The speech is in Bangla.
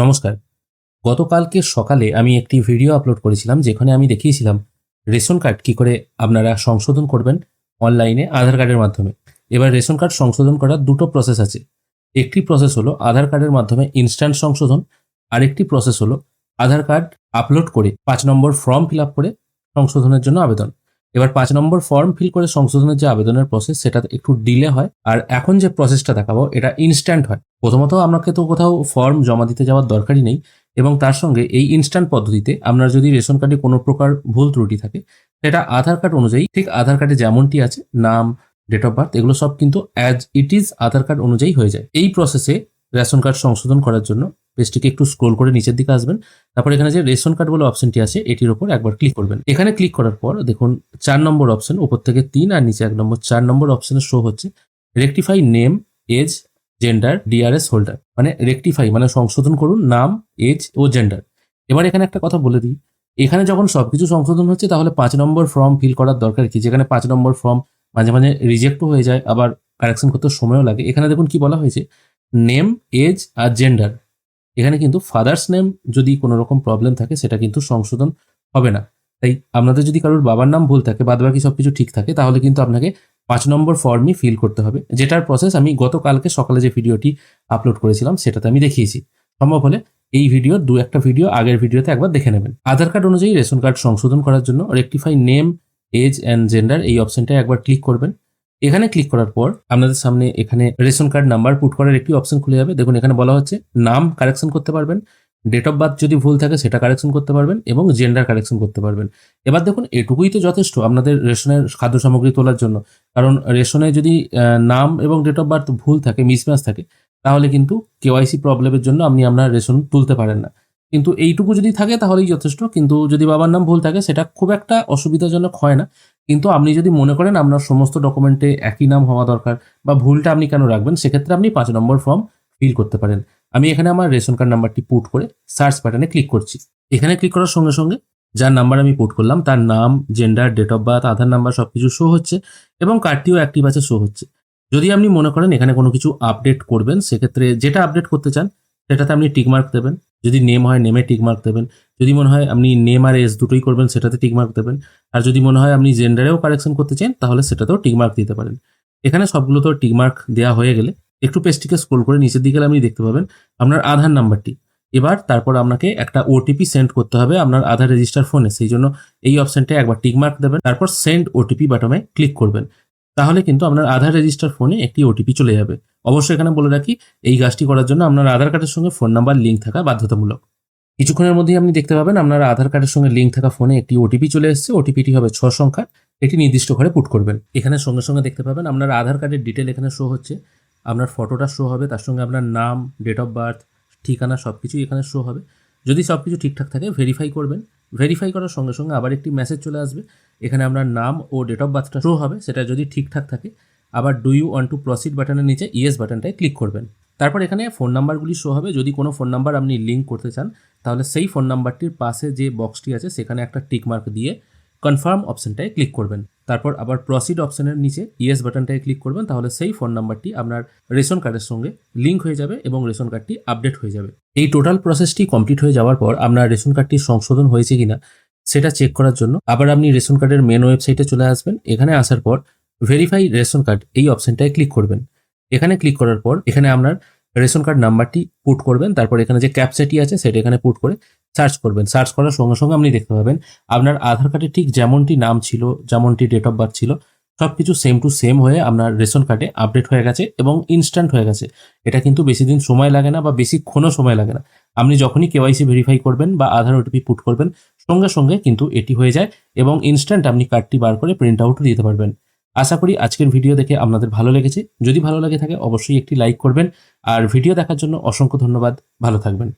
নমস্কার। গতকালকে সকালে আমি একটি ভিডিও আপলোড করেছিলাম যেখানে আমি দেখিয়েছিলাম রেশন কার্ড কী করে আপনারা সংশোধন করবেন অনলাইনে আধার কার্ডের মাধ্যমে। এবার রেশন কার্ড সংশোধন করার দুটো প্রসেস আছে। একটি প্রসেস হলো আধার কার্ডের মাধ্যমে ইনস্ট্যান্ট সংশোধন, আরেকটি প্রসেস হলো আধার কার্ড আপলোড করে পাঁচ নম্বর ফর্ম ফিল আপ করে সংশোধনের জন্য আবেদন। এবার পাঁচ নম্বর ফর্ম ফিল করে সংশোধনের যে আবেদনের প্রসেস সেটা একটু ডিলে হয়। আর এখন যে প্রসেসটা দেখাবো, এটা ইনস্ট্যান্ট হয়। প্রথমত আপনাকে তো কোথাও ফর্ম জমা দিতে যাওয়ার দরকারই নেই এবং তার সঙ্গে এই ইনস্ট্যান্ট পদ্ধতিতে আপনার যদি রেশন কার্ডে কোনো প্রকার ভুল ত্রুটি থাকে, সেটা আধার কার্ড অনুযায়ী, ঠিক আধার কার্ডে যেমনটি আছে, নাম ডেট অফ বার্থ এগুলো সব কিন্তু as it is Aadhaar card অনুযায়ী হয়ে যায়। এই প্রসেসে রেশন কার্ড সংশোধন করার জন্য পেজটিকে একটু স্ক্রোল করে নিচের দিকে আসবেন। তারপর এখানে যে রেশন কার্ড বলে অপশনটি আছে, এটির উপর একবার ক্লিক করবেন। এখানে ক্লিক করার পর দেখুন, চার নম্বর অপশন উপর থেকে তিন আর নিচে এক নম্বর, চার নম্বর অপশনে শো হচ্ছে rectify name age gender DRS holder মানে রেকটিফাই মানে সংশোধন করুন নাম এজ ও জেন্ডার এবার এখানে একটা কথা বলে দিই, এখানে যখন সবকিছু সংশোধন হচ্ছে, তাহলে পাঁচ নম্বর ফর্ম ফিল করার দরকার কি? যেখানে পাঁচ নম্বর ফর্ম মাঝে মাঝে রিজেক্টও হয়ে যায়, আবার কারেকশন করতে সময়ও লাগে। এখানে দেখুন কি বলা হয়েছে নেম এজ আর জেন্ডার এখানে কিন্তু ফাদার্স নেম যদি কোনো রকম প্রবলেম থাকে, সেটা কিন্তু সংশোধন হবে না। তাই আপনাদের যদি কারোর বাবার নাম ভুল থাকে বাদ বাকি সব কিছু ঠিক থাকে, তাহলে কিন্তু আপনাকে পাঁচ নম্বর ফর্মই ফিল করতে হবে। যেটার প্রসেস আমি গতকালকে সকালে যে ভিডিওটি আপলোড করেছিলাম, সেটাতে আমি দেখিয়েছি। সম্ভব হলে এই ভিডিও দু একটা ভিডিও আগের ভিডিওতে একবার দেখে নেবেন। আধার কার্ড অনুযায়ী রেশন কার্ড সংশোধন করার জন্য rectify name age and gender এই অপশনটায় একবার ক্লিক করবেন। এখানে ক্লিক করার পর আপনাদের সামনে এখানে রেশন কার্ড নাম্বার পুট করার একটি অপশন খুলে যাবে। দেখুন, এখানে বলা হচ্ছে নাম কারেকশন করতে পারবেন ডেট অফ বার্থ যদি ভুল থাকে সেটা কারেকশন করতে পারবেন এবং জেন্ডার কারেকশন করতে পারবেন। এবার দেখুন, এটুকুই তো যথেষ্ট আপনাদের রেশনের খাদ্য সামগ্রী তোলার জন্য। কারণ রেশনে যদি নাম এবং ডেট অফ বার্থ ভুল থাকে মিসম্যাচ থাকে, তাহলে কিন্তু কেওয়াইসি প্রবলেমের জন্য আপনি আপনার রেশন তুলতে পারেন না। কিন্তু এইটুকু যদি থাকে তাহলেই যথেষ্ট, কিন্তু যদি বাবার নাম ভুল থাকে সেটা খুব একটা অসুবিধাজনক হয় না। কিন্তু আপনি যদি মনে করেন আপনার সমস্ত ডকুমেন্টে একই নাম হওয়া দরকার বা ভুলটা আপনি কেন রাখবেন, সেক্ষেত্রে আপনি পাঁচ নম্বর ফর্ম ফিল করতে পারেন। আমি এখানে আমার রেশন কার্ড নাম্বারটি পুট করে সার্চ বাটনে ক্লিক করছি। এখানে ক্লিক করার সঙ্গে সঙ্গে যার নাম্বার আমি পুট করলাম, তার নাম gender date of birth Aadhaar number সব কিছু শো হচ্ছে এবং কার্ডটিও অ্যাক্টিভ আছে শো হচ্ছে। যদি আপনি মনে করেন এখানে কোনো কিছু আপডেট করবেন, সেক্ষেত্রে যেটা আপডেট করতে চান, সেটাতে আপনি টিকমার্ক দেবেন। যদি নেম হয় নেমে টিকমার্ক দেবেন। যদি মনে হয় আপনি নেম আর এজ দুটোই করবেন, সেটাতে টিকমার্ক দেবেন। আর যদি মনে হয় আপনি জেন্ডারেও কারেকশন করতে চান, তাহলে সেটাতেও টিকমার্ক দিতে পারেন। এখানে সবগুলোতেও টিকমার্ক দেওয়া হয়ে গেলে একটু পেজটিকে স্ক্রোল করে নিচের দিকে আপনি দেখতে পাবেন আপনার আধার নাম্বারটি এবার তারপর আপনাকে একটা ওটিপি সেন্ড করতে হবে আপনার আধার রেজিস্টার ফোনে সেই জন্য এই অপশনটায় একবার টিকমার্ক দেবেন, তারপর সেন্ড ওটিপি বাটনে ক্লিক করবেন। তাহলে কিন্তু আপনার আধার রেজিস্টার ফোনে একটি ওটিপি চলে যাবে। অবশ্যই এখানে বলে রাখি, এই কাজটি করার জন্য আপনার আধার কার্ডের সঙ্গে ফোন নাম্বার লিঙ্ক থাকা বাধ্যতামূলক। কিছুক্ষণের মধ্যেই আপনি দেখতে পাবেন আপনার আধার কার্ডের সঙ্গে লিঙ্ক থাকা ফোনে একটি ওটিপি চলে এসেছে। ওটিপিটি হবে ছ সংখ্যা এটি নির্দিষ্ট ঘরে পুট করবেন। এখানে সঙ্গে সঙ্গে দেখতে পাবেন আপনার আধার কার্ডের ডিটেল এখানে শো হচ্ছে। আপনার ফটোটা শো হবে, তার সঙ্গে আপনার নাম ডেট অফ বার্থ ঠিকানা সব কিছুই এখানে শো হবে। যদি সব কিছু ঠিকঠাক থাকে ভেরিফাই করবেন। ভেরিফাই করার সঙ্গে সঙ্গে আবার একটি মেসেজ চলে আসবে। এখানে আপনার নাম ও ডেট অফ বার্থটা শো হবে। সেটা যদি ঠিকঠাক থাকে, আবার do you want to proceed বাটনের নিচে ইয়েস বাটনটায় ক্লিক করবেন। তারপর এখানে ফোন নাম্বারগুলি শো হবে। যদি কোনো ফোন নাম্বার আপনি লিঙ্ক করতে চান, তাহলে সেই ফোন নাম্বারটির পাশে যে বক্সটি আছে, সেখানে একটা টিক মার্ক দিয়ে কনফার্ম অপশনটায় ক্লিক করবেন। তারপর আবার প্রসিড অপশনের নিচে ইয়েস বাটনটায় ক্লিক করবেন, তাহলে সেই ফোন নাম্বারটি আপনার রেশন কার্ডের সঙ্গে লিঙ্ক হয়ে যাবে এবং রেশন কার্ডটি আপডেট হয়ে যাবে। এই টোটাল প্রসেসটি কমপ্লিট হয়ে যাওয়ার পর আপনার রেশন কার্ডটি সংশোধন হয়েছে কিনা সেটা চেক করার জন্য আবার আপনি রেশন কার্ডের মেন ওয়েবসাইটে চলে আসবেন। এখানে আসার পর ভেরিফাই রেশন কার্ড এই অপশনটায় ক্লিক করবেন। এখানে ক্লিক করার পর এখানে আপনার রেশন কার্ড নাম্বারটি পুট করবেন, তারপর এখানে যে ক্যাপচাটি আছে সেটা এখানে পুট করে সার্চ করবেন। সার্চ করার সঙ্গে সঙ্গে আপনি দেখতে পাবেন আপনার আধার কার্ডে ঠিক যেমনটি নাম ছিল, যেমনটি ডেট অফ বার্থ ছিল সব কিছু সেম টু সেম হয়ে আপনার রেশন কার্ডে আপডেট হয়ে গেছে এবং ইনস্ট্যান্ট হয়ে গেছে। এটা কিন্তু বেশি দিন সময় লাগে না বা বেশিক্ষণও সময় লাগে না। আপনি যখনই কেওয়াইসি ভেরিফাই করবেন বা আধার ওটিপি পুট করবেন, সঙ্গে সঙ্গে কিন্তু এটি হয়ে যায় এবং ইনস্ট্যান্ট আপনি কার্ডটি বার করে প্রিন্ট আউটও দিতে পারবেন। আশা করি আজকের ভিডিও দেখে আপনাদের ভালো লেগেছে। যদি ভালো লাগে থাকে, অবশ্যই একটি লাইক করবেন। আর ভিডিও দেখার জন্য অসংখ্য ধন্যবাদ। ভালো থাকবেন।